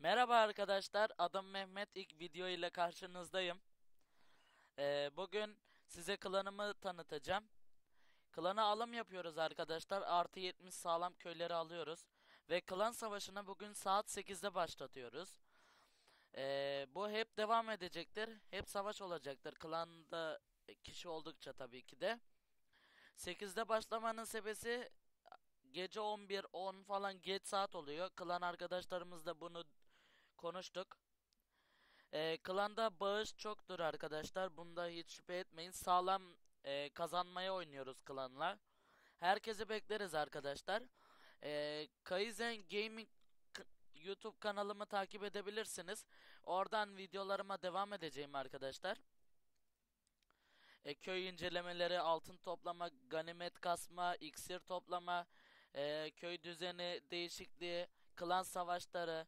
Merhaba arkadaşlar, adım Mehmet. İlk video ile karşınızdayım. Ee, bugün size klanımı tanıtacağım. Klana alım yapıyoruz arkadaşlar. Artı 70 sağlam köyleri alıyoruz. Ve klan savaşına bugün saat 8'de başlatıyoruz. Ee, bu hep devam edecektir. Hep savaş olacaktır. Klanda kişi oldukça tabii ki de. 8'de başlamanın sebebi gece 11-10 falan geç saat oluyor. Klan arkadaşlarımızla bunu konuştuk. Ee, klanda bağış çoktur arkadaşlar. Bunda hiç şüphe etmeyin. Sağlam e, kazanmaya oynuyoruz klanla. Herkesi bekleriz arkadaşlar. Ee, Kaizen Gaming YouTube kanalımı takip edebilirsiniz. Oradan videolarıma devam edeceğim arkadaşlar. E, köy incelemeleri, altın toplama, ganimet kasma, iksir toplama, e, köy düzeni değişikliği, klan savaşları,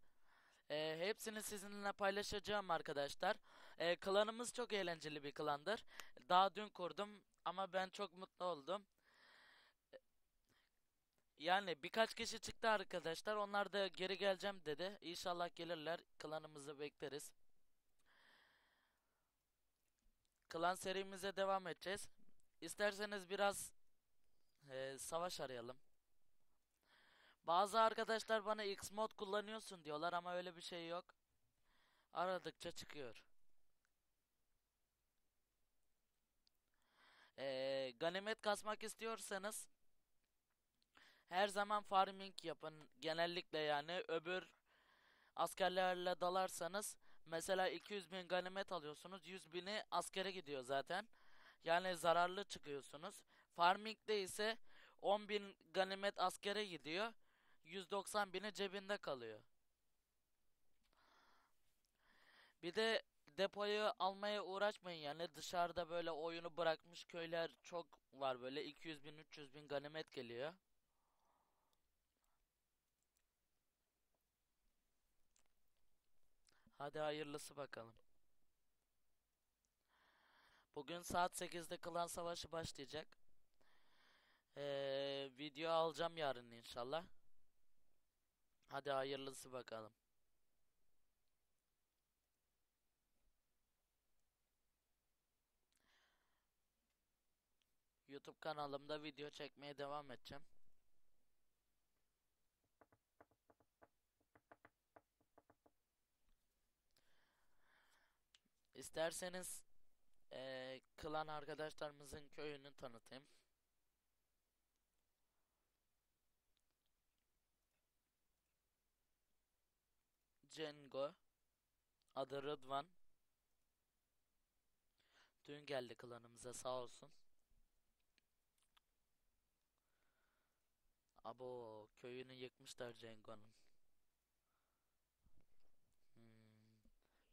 e, hepsini sizinle paylaşacağım arkadaşlar. E, klanımız çok eğlenceli bir klandır. Daha dün kurdum ama ben çok mutlu oldum. Yani birkaç kişi çıktı arkadaşlar. Onlar da geri geleceğim dedi. İnşallah gelirler. Klanımızı bekleriz. Klan serimize devam edeceğiz. İsterseniz biraz e, savaş arayalım. Bazı arkadaşlar bana X mod kullanıyorsun diyorlar ama öyle bir şey yok. Aradıkça çıkıyor. E, ganimet kasmak istiyorsanız her zaman farming yapın. Genellikle yani öbür askerlerle dalarsanız mesela 200 bin ganimet alıyorsunuz 100 bini askere gidiyor zaten. Yani zararlı çıkıyorsunuz. Farming'de ise 10 bin ganimet askere gidiyor. 190 bini cebinde kalıyor. Bir de depoyu almaya uğraşmayın yani dışarıda böyle oyunu bırakmış köyler çok var böyle 200 bin 300 bin ganimet geliyor. Hadi hayırlısı bakalım. Bugün saat 8'de klan savaşı başlayacak. Ee, video alacağım yarın inşallah. Hadi hayırlısı bakalım. YouTube kanalımda video çekmeye devam edeceğim. İsterseniz ee, klan arkadaşlarımızın köyünü tanıtayım. Cengo, adı Rıdvan. Dün geldi klanımıza sağ olsun. Abo köyünü yıkmışlar Cengo'nun. Hmm,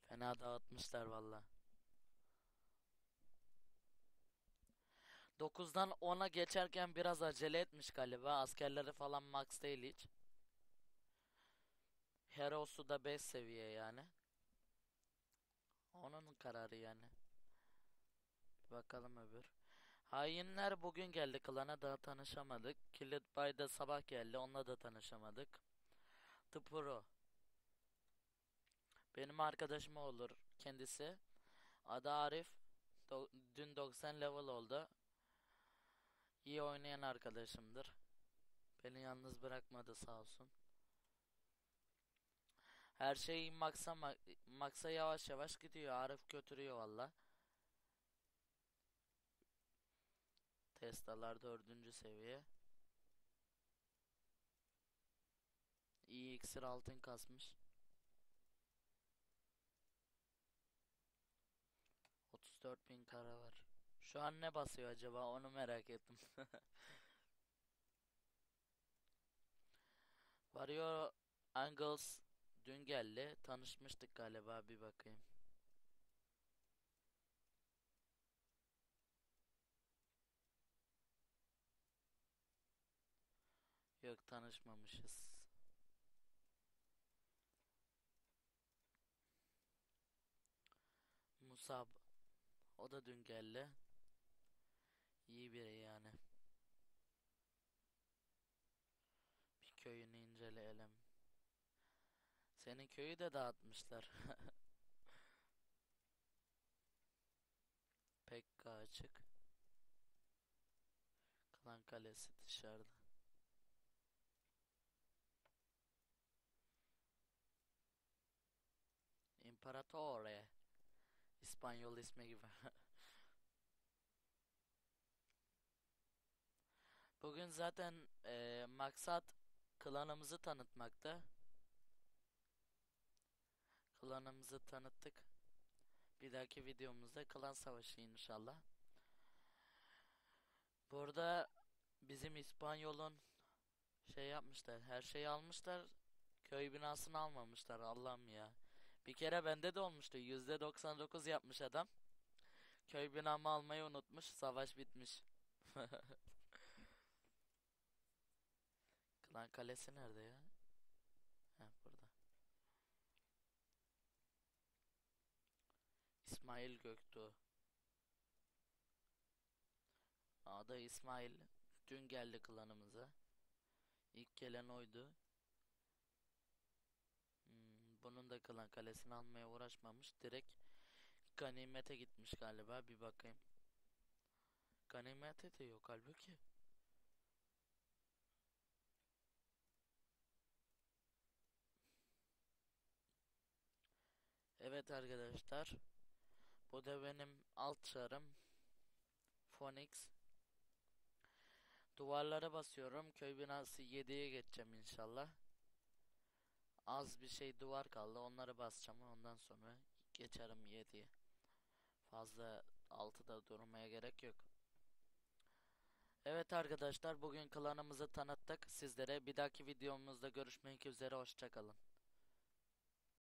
fena dağıtmışlar valla. 9'dan 10'a geçerken biraz acele etmiş galiba. Askerleri falan max değil hiç. Heroes'u da 5 seviye yani. Onun kararı yani. Bakalım öbür. Hainler bugün geldi klana daha tanışamadık. Kilit Bay da sabah geldi onunla da tanışamadık. Pro. Benim arkadaşım olur kendisi. Adı Arif. Do- dün 90 level oldu. İyi oynayan arkadaşımdır. Beni yalnız bırakmadı sağ olsun. Her şey maksa ma- maksa yavaş yavaş gidiyor. Arif götürüyor valla. Tesla'lar dördüncü seviye. İyi iksir altın kasmış. 34 bin kara var. Şu an ne basıyor acaba onu merak ettim. Vario Angles dün geldi. Tanışmıştık galiba bir bakayım. Yok tanışmamışız. Musab o da dün geldi. İyi biri yani. Bir köyünü inceleyelim. Senin köyü de dağıtmışlar. Pekka açık. Klan Kalesi dışarıda. İmparator'e. İspanyol ismi gibi. Bugün zaten eee, maksat klanımızı tanıtmakta. Klanımızı tanıttık. Bir dahaki videomuzda klan savaşı inşallah. Burada bizim İspanyol'un şey yapmışlar. Her şeyi almışlar. Köy binasını almamışlar. Allah'ım ya. Bir kere bende de olmuştu. %99 yapmış adam. Köy binamı almayı unutmuş. Savaş bitmiş. Klan kalesi nerede ya? Heh, burada. İsmail Göktuğ. Adı İsmail. Dün geldi klanımıza. İlk gelen oydu. Hmm, bunun da klan kalesini almaya uğraşmamış. Direkt ganimete gitmiş galiba. Bir bakayım. Ganimete de yok halbuki. Evet arkadaşlar. Bu da benim alt çarım. Phoenix. Duvarlara basıyorum. Köy binası 7'ye geçeceğim inşallah. Az bir şey duvar kaldı. Onları basacağım. Ondan sonra geçerim 7'ye. Fazla 6'da durmaya gerek yok. Evet arkadaşlar bugün klanımızı tanıttık sizlere. Bir dahaki videomuzda görüşmek üzere. Hoşçakalın.